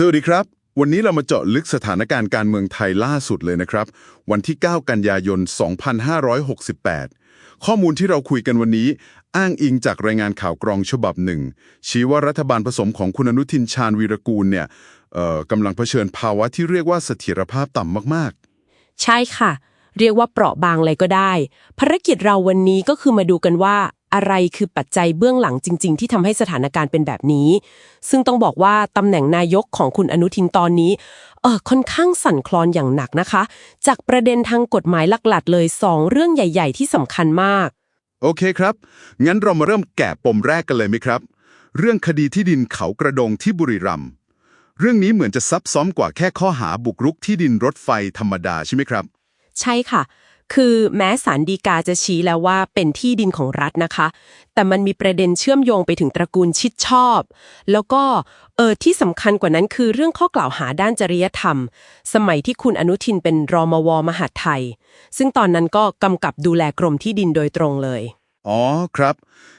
สวัสดีครับ วันนี้เรามาเจาะลึกสถานการณ์การเมืองไทยล่าสุดเลยนะครับ วันที่ 9 กันยายน 2568 ข้อมูลที่เราคุยกันวันนี้ อ้างอิงจากรายงานข่าวกรองฉบับหนึ่ง ชี้ว่ารัฐบาลผสมของคุณอนุทินชาญวีรกูลเนี่ยเอ่อกำลังเผชิญภาวะที่เรียกว่าเสถียรภาพต่ำมากๆ ใช่ค่ะ เรียกว่าเปราะบางเลยก็ได้ ภารกิจเราวันนี้ก็คือมาดูกันว่า อะไรคือปัจจัยเบื้องหลังจริง ๆ ที่ทำให้สถานการณ์เป็นแบบนี้ ซึ่งต้องบอกว่าตำแหน่งนายกของคุณอนุทินตอนนี้เออค่อนข้างสั่นคลอนอย่างหนักนะคะ จากประเด็นทางกฎหมายหลักๆ เลยสองเรื่องใหญ่ ๆ ที่สำคัญมากๆโอเคครับ งั้นเรามาเริ่มแกะปมแรกกันเลยไหมครับ เรื่องคดีที่ดินเขากระโดงที่บุรีรัมย์เรื่องนี้เหมือนจะซับซ้อนกว่าแค่ข้อหาบุกรุกที่ดินรถไฟธรรมดาใช่ไหมครับ ใช่ค่ะ คือแม้สารดีกาจะชี้แล้วว่าเป็นที่ดินของรัฐนะคะ แต่มันมีประเด็นเชื่อมโยงไปถึงตระกูลชิดชอบ แล้วก็เออที่สำคัญกว่านั้นคือเรื่องข้อกล่าวหาด้านจริยธรรม สมัยที่คุณอนุทินเป็นรมวมหาไทย ซึ่งตอนนั้นก็กำกับดูแลกรมที่ดินโดยตรงเลย อ๋อครับ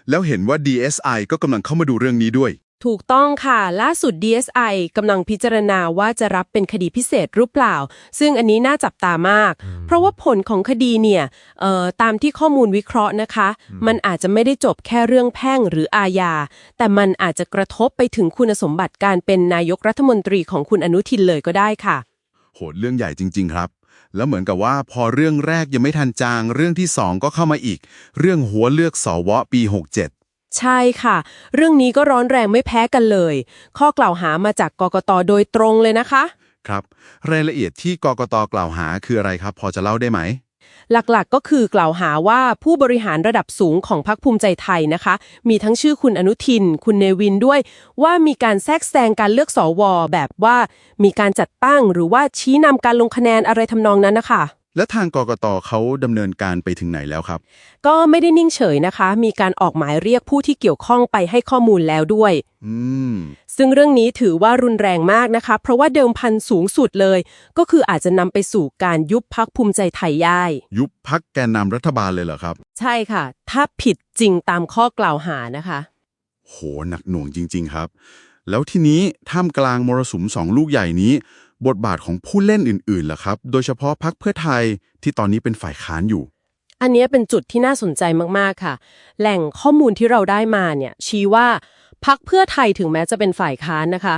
แล้วเห็นว่า DSI ก็กำลังเข้ามาดูเรื่องนี้ด้วย ถูกต้องค่ะ ล่าสุด DSI กำลังพิจารณาว่าจะรับเป็นคดีพิเศษหรือเปล่า ซึ่งอันนี้น่าจับตามาก เพราะว่าผลของคดีเนี่ยเอ่อตามที่ข้อมูลวิเคราะห์นะคะ มันอาจจะไม่ได้จบแค่เรื่องแพ่งหรืออาญา แต่มันอาจจะกระทบไปถึงคุณสมบัติการเป็นนายกรัฐมนตรีของคุณอนุทินเลยก็ได้ค่ะ โหเรื่องใหญ่จริง ๆ ครับ แล้วเหมือนกับว่าพอเรื่องแรกยังไม่ทันจาง เรื่องที่สองก็เข้ามาอีก เรื่องหัวเลือกสวปี 67 ใช่ค่ะ เรื่องนี้ก็ร้อนแรงไม่แพ้กันเลย ข้อกล่าวหามาจากกกตโดยตรงเลยนะคะ ครับ รายละเอียดที่กกตกล่าวหาคืออะไรครับ พอจะเล่าได้ไหม หลักๆก็คือกล่าวหาว่าผู้บริหารระดับสูงของพรรคภูมิใจไทยนะคะ มีทั้งชื่อคุณอนุทิน คุณเนวินด้วย ว่ามีการแทรกแซงการเลือกสวแบบว่า มีการจัดตั้งหรือว่าชี้นำการลงคะแนนอะไรทำนองนั้นนะคะ และทางกกตเขาดำเนินการไปถึงไหนแล้วครับ ก็ไม่ได้นิ่งเฉยนะคะ มีการออกหมายเรียกผู้ที่เกี่ยวข้องไปให้ข้อมูลแล้วด้วย อืม ซึ่งเรื่องนี้ถือว่ารุนแรงมากนะคะ เพราะว่าเดิมพันสูงสุดเลย ก็คืออาจจะนำไปสู่การยุบพักภูมิใจไทยย่าย ยุบพักแกนนำรัฐบาลเลยเหรอครับ ใช่ค่ะ ถ้าผิดจริงตามข้อกล่าวหานะคะ โหหนักหน่วงจริง ๆ ครับ แล้วทีนี้ท่ามกลางมรสุมสองลูกใหญ่นี้ บทบาทของผู้เล่นอื่นๆล่ะครับ โดยเฉพาะพักเพื่อไทยที่ตอนนี้เป็นฝ่ายค้านอยู่ อันเนี้ยเป็นจุดที่น่าสนใจมากๆค่ะ แหล่งข้อมูลที่เราได้มาเนี่ยชี้ว่าพักเพื่อไทยถึงแม้จะเป็นฝ่ายค้านนะคะ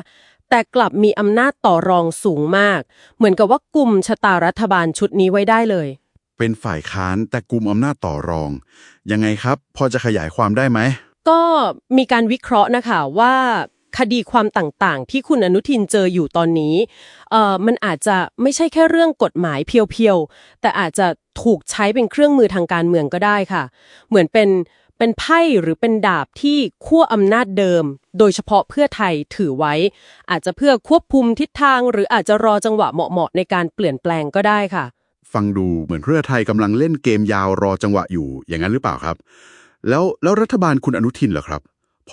แต่กลับมีอำนาจต่อรองสูงมาก เหมือนกับว่ากลุ่มชะตารัฐบาลชุดนี้ไว้ได้เลย เป็นฝ่ายค้านแต่กลุ่มอำนาจต่อรอง ยังไงครับ พอจะขยายความได้ไหมก็มีการวิเคราะห์นะคะว่าค ดีความต่างๆ ที่คุณอนุทินเจออยู่ตอนนี้เอ่อมันอาจจะไม่ใช่แค่เรื่องกฎหมายเพียวๆ แต่อาจจะถูกใช้เป็นเครื่องมือทางการเมืองก็ได้ค่ะ เหมือนเป็นเป็นไพ่หรือเป็นดาบที่ขั้วอำนาจเดิม โดยเฉพาะเพื่อไทยถือไว้ อาจจะเพื่อควบคุมทิศทาง หรืออาจจะรอจังหวะเหมาะๆในการเปลี่ยนแปลงก็ได้ค่ะ ฟังดูเหมือนเพื่อไทยกำลังเล่นเกมยาวรอจังหวะอยู่อย่างนั้นหรือเปล่าครับ แล้วแล้วรัฐบาลคุณอนุทินเหรอครับ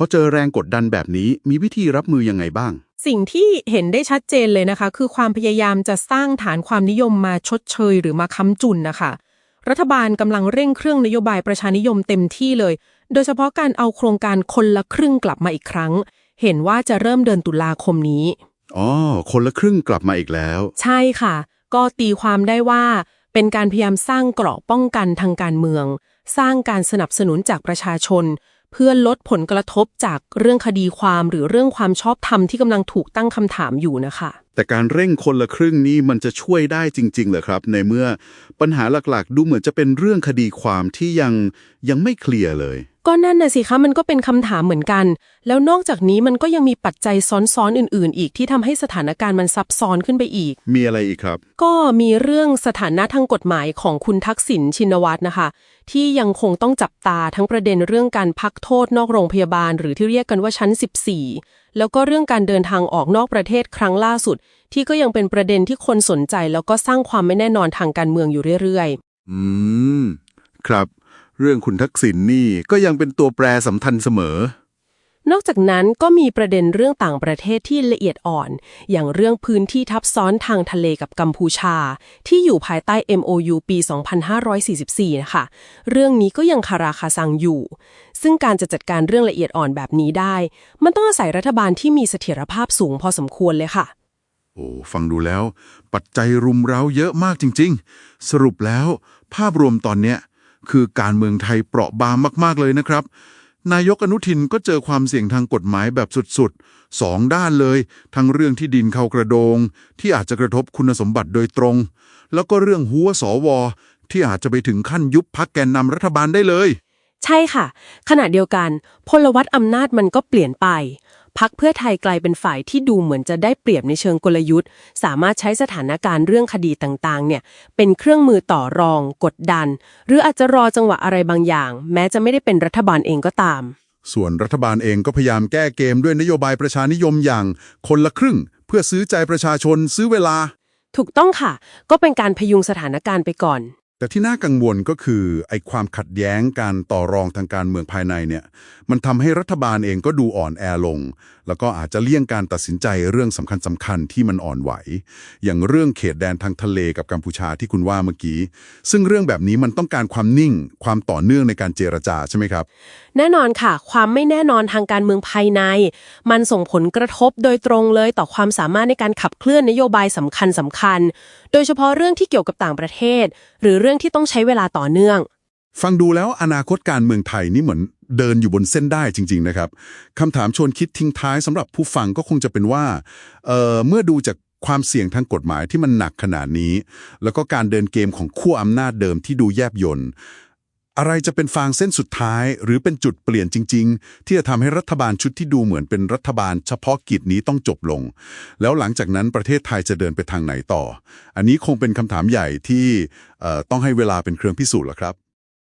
พอเจอแรงกดดันแบบนี้มีวิธีรับมือยังไงบ้าง สิ่งที่เห็นได้ชัดเจนเลยนะคะ คือความพยายามจะสร้างฐานความนิยมมาชดเชยหรือมาค้ำจุนนะคะรัฐบาลกำลังเร่งเครื่องนโยบายประชานิยมเต็มที่เลย โดยเฉพาะการเอาโครงการคนละครึ่งกลับมาอีกครั้ง เห็นว่าจะเริ่มเดือนตุลาคมนี้ อ๋อ คนละครึ่งกลับมาอีกแล้ว ใช่ค่ะ ก็ตีความได้ว่า เป็นการพยายามสร้างเกราะป้องกันทางการเมือง สร้างการสนับสนุนจากประชาชน เพื่อลดผลกระทบจากเรื่องคดีความหรือเรื่องความชอบธรรมที่กำลังถูกตั้งคำถามอยู่นะคะ แต่การเร่งคนละครึ่งนี้มันจะช่วยได้จริงๆเหรอครับ ในเมื่อปัญหาหลักๆ ดูเหมือนจะเป็นเรื่องคดีความที่ยังยังไม่เคลียร์เลย ก็นั่นน่ะสิคะมันก็เป็นคำถามเหมือนกัน แล้วนอกจากนี้มันก็ยังมีปัจจัยซ้อนๆอื่น ๆ อีกที่ทำให้สถานการณ์มันซับซ้อนขึ้นไปอีก มีอะไรอีกครับ ก็มีเรื่องสถานะทางกฎหมายของคุณทักษิณชินวัตรนะคะ ที่ยังคงต้องจับตาทั้งประเด็นเรื่องการพักโทษนอกโรงพยาบาล หรือที่เรียกกันว่าชั้น 14 แล้วก็เรื่องการเดินทางออกนอกประเทศครั้งล่าสุด ที่ก็ยังเป็นประเด็นที่คนสนใจ แล้วก็สร้างความไม่แน่นอนทางการเมืองอยู่เรื่อยอืม ครับ เรื่องคุณทักษิณนี่ก็ยังเป็นตัวแปรสำคัญเสมอ นอกจากนั้นก็มีประเด็นเรื่องต่างประเทศที่ละเอียดอ่อน อย่างเรื่องพื้นที่ทับซ้อนทางทะเลกับกัมพูชา ที่อยู่ภายใต้ MOU ปี 2544 นะคะ เรื่องนี้ก็ยังคาราคาซังอยู่ ซึ่งการจะจัดการเรื่องละเอียดอ่อนแบบนี้ได้ มันต้องอาศัยรัฐบาลที่มีเสถียรภาพสูงพอสมควรเลยค่ะ โอ้ ฟังดูแล้ว ปัจจัยรุมเร้าเยอะมากจริง ๆ สรุปแล้ว ภาพรวมตอนเนี้ย คือการเมืองไทยเปราะบางมาก ๆ เลยนะครับ นายกอนุทินก็เจอความเสี่ยงทางกฎหมายแบบสุดๆสองด้านเลย ทั้งเรื่องที่ดินเข้ากระโดง ที่อาจจะกระทบคุณสมบัติโดยตรง แล้วก็เรื่องหัวสวที่อาจจะไปถึงขั้นยุบพักแกนนำรัฐบาลได้เลย ใช่ค่ะ ขณะเดียวกัน พลวัตอำนาจมันก็เปลี่ยนไป พักเพื่อไทยกลายเป็นฝ่ายที่ดูเหมือนจะได้เปรียบในเชิงกลยุทธ์ สามารถใช้สถานการณ์เรื่องคดีต่างๆ เนี่ย เป็นเครื่องมือต่อรอง กดดัน หรืออาจจะรอจังหวะอะไรบางอย่าง แม้จะไม่ได้เป็นรัฐบาลเองก็ตาม ส่วนรัฐบาลเองก็พยายามแก้เกมด้วยนโยบายประชานิยมอย่าง คนละครึ่ง เพื่อซื้อใจประชาชนซื้อเวลา ถูกต้องค่ะ ก็เป็นการพยุงสถานการณ์ไปก่อน แต่ที่น่ากังวลก็คือไอ้ความขัดแย้งการต่อรองทางการเมืองภายในเนี่ย มันทำให้รัฐบาลเองก็ดูอ่อนแอลง แล้วก็อาจจะเลี่ยงการตัดสินใจเรื่องสำคัญสำคัญๆที่มันอ่อนไหว อย่างเรื่องเขตแดนทางทะเลกับกัมพูชาที่คุณว่าเมื่อกี้ ซึ่งเรื่องแบบนี้มันต้องการความนิ่ง ความต่อเนื่องในการเจรจาใช่ไหมครับ แน่นอนค่ะ ความไม่แน่นอนทางการเมืองภายใน มันส่งผลกระทบโดยตรงเลยต่อความสามารถในการขับเคลื่อนนโยบายสำคัญสำคัญ โดยเฉพาะเรื่องที่เกี่ยวกับต่างประเทศ หรือเรื่องที่ต้องใช้เวลาต่อเนื่อง ฟังดูแล้วอนาคตการเมืองไทยนี่เหมือน เดินอยู่บนเส้นได้จริง ๆ นะครับคำถามชวนคิดทิ้งท้ายสำหรับผู้ฟังก็คงจะเป็นว่าเอ่อเมื่อดูจากความเสี่ยงทางกฎหมายที่มันหนักขนาดนี้ แล้วก็การเดินเกมของขั้วอำนาจเดิมที่ดูแยบยลอะไรจะเป็นฟางเส้นสุดท้าย หรือเป็นจุดเปลี่ยนจริง ๆ ที่จะทำให้รัฐบาลชุดที่ดูเหมือนเป็นรัฐบาลเฉพาะกิจนี้ต้องจบลง แล้วหลังจากนั้นประเทศไทยจะเดินไปทางไหนต่อ อันนี้คงเป็นคำถามใหญ่ที่เอ่อต้องให้เวลาเป็นเครื่องพิสูจน์แล้วครับ